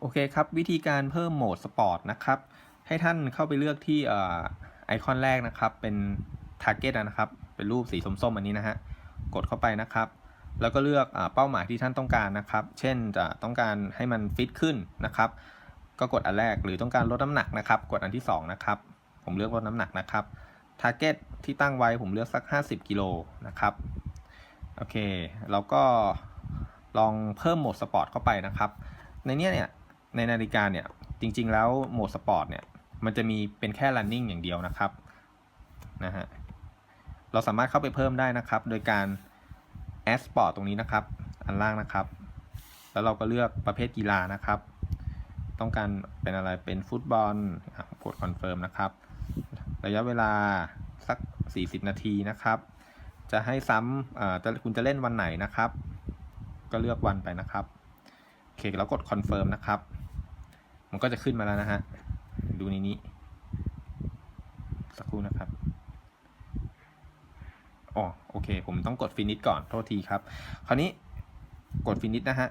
โอเคครับ วิธีการเพิ่มโหมดสปอร์ตนะครับ ให้ท่านเข้าไปเลือกที่ไอคอนแรกนะครับ เป็น Target นะครับ เป็นรูปสีส้มๆอันนี้นะฮะ กดเข้าไปนะครับ แล้วก็เลือกอเป้าหมายที่ท่านต้องการนะครับ เช่นจะต้องการให้มันฟิตขึ้นนะครับ ก็กดอันแรก หรือต้องการลดน้ำหนักนะครับ กดอันที่สองนะครับ ผมเลือกลดน้ำหนักนะครับ Target ที่ตั้งไว้ผมเลือกสัก 50กิโลนะครับ โอเคเราก็ลองเพิ่มโหมดสปอร์ตเข้าไปนะครับ ในเนี้ยเนี่ย ในนาฬิกาเนี่ยจริง ๆ แล้วโหมดสปอร์ตเนี่ยมันจะมีเป็นแค่ running อย่างเดียวนะครับนะฮะเราสามารถเข้าไปเพิ่มได้นะครับ โดยการ add sport ตรงนี้นะครับ อันล่างนะครับ แล้วเราก็เลือกประเภทกีฬานะครับ ต้องการเป็นอะไรเป็นฟุตบอลอะกด confirm นะครับระยะเวลาสัก 40 นาทีนะครับ จะให้ซ้ำอ่าคุณจะเล่นวันไหนนะครับ ก็เลือกวันไปนะครับโอเคแล้วกด confirm นะครับ มันก็จะขึ้นมาแล้วนะฮะ ดูในนี้ สักครู่นะครับอ๋อโอเค ผมต้องกด finish ก่อนโทษทีครับ คราวนี้กด finish นะฮะ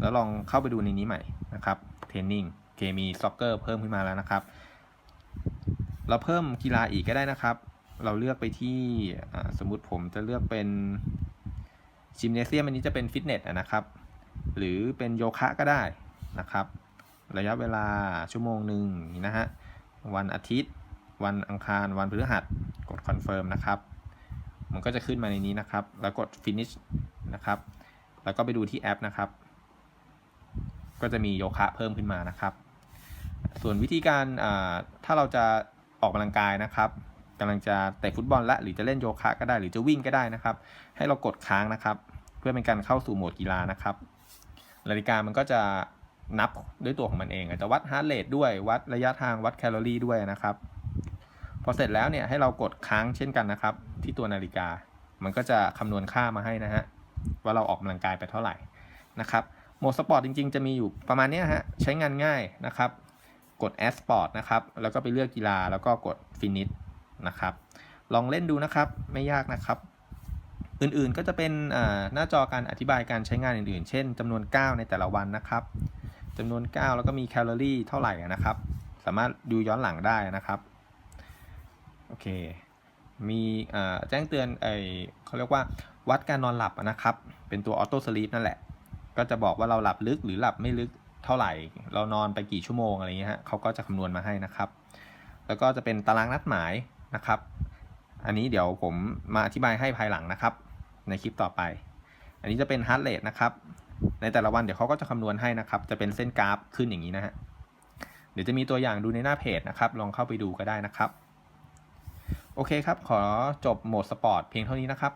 แล้วลองเข้าไปดูในนี้ใหม่นะครับ training เคมี soccer เพิ่มขึ้นมาแล้วนะครับ เราเพิ่มกีฬาอีกก็ได้นะครับ เราเลือกไปที่สมมุติผมจะเลือกเป็นจิมเนเซียมอันนี้จะเป็นฟิตเนสนะครับ หรือเป็นโยคะก็ได้นะครับ ระยะเวลาชั่วโมงหนึ่งนะฮะวันอาทิตย์ วันอังคารวันพฤหัสกด confirm นะครับ มันก็จะขึ้นมาในนี้นะครับ แล้วกด finish นะครับ แล้วก็ไปดูที่แอปนะครับ ก็จะมีโยคะเพิ่มขึ้นมานะครับ ส่วนวิธีการถ้าเราจะออกกำลังกายนะครับกำลังจะเตะฟุตบอลละหรือจะเล่นโยคะก็ได้หรือจะวิ่งก็ได้นะครับ ให้เรากดค้างนะครับ เพื่อเป็นการเข้าสู่โหมดกีฬานะครับนาฬิกามันก็จะ นับด้วยตัวของมันเองอาจจะวัดฮาร์ดเรทด้วยวัดระยะทางวัดแคลอรี่ด้วยนะครับ พอเสร็จแล้วเนี่ยให้เรากดค้างเช่นกันนะครับ ที่ตัวนาฬิกา มันก็จะคำนวณค่ามาให้นะฮะว่าเราออกกำลังกายไปเท่าไหร่นะครับโหมดสปอร์ตจริงๆ จะมีอยู่ประมาณนี้ฮะใช้งานง่ายนะครับ กด Add Sport นะครับ แล้วก็ไปเลือกกีฬาแล้วก็กด Finish นะครับ ลองเล่นดูนะครับไม่ยากนะครับ อื่นๆก็จะเป็นหน้าจอการอธิบายการใช้งานอื่นๆ เช่นจำนวนก้าวในแต่ละวันนะครับ จำนวนก้าแล้วก็มีแคลอรี่เท่าไหร่นะครับ สามารถดูย้อนหลังได้นะครับ โอเค มีแจ้งเตือนไอเขาเรียกว่าวัดการนอนหลับนะครับ เป็นตัวออโต้สลีปนั่นแหละ ก็จะบอกว่าเราหลับลึกหรือหลับไม่ลึกเท่าไหร่ เรานอนไปกี่ชั่วโมงอะไรเงี้ยฮะเขาก็จะคำนวณมาให้นะครับ แล้วก็จะเป็นตารางนัดหมายนะครับ อันนี้เดี๋ยวผมมาอธิบายให้ภายหลังนะครับ ในคลิปต่อไป อันนี้จะเป็นฮาร์ดเรทนะครับ ในแต่ละวันเดี๋ยวเขาก็จะคำนวณให้นะครับ จะเป็นเส้นกราฟขึ้นอย่างนี้นะฮะเดี๋ยวจะมีตัวอย่างดูในหน้าเพจนะครับ ลองเข้าไปดูก็ได้นะครับ โอเคครับ ขอจบโหมดสปอร์ตเพียงเท่านี้นะครับ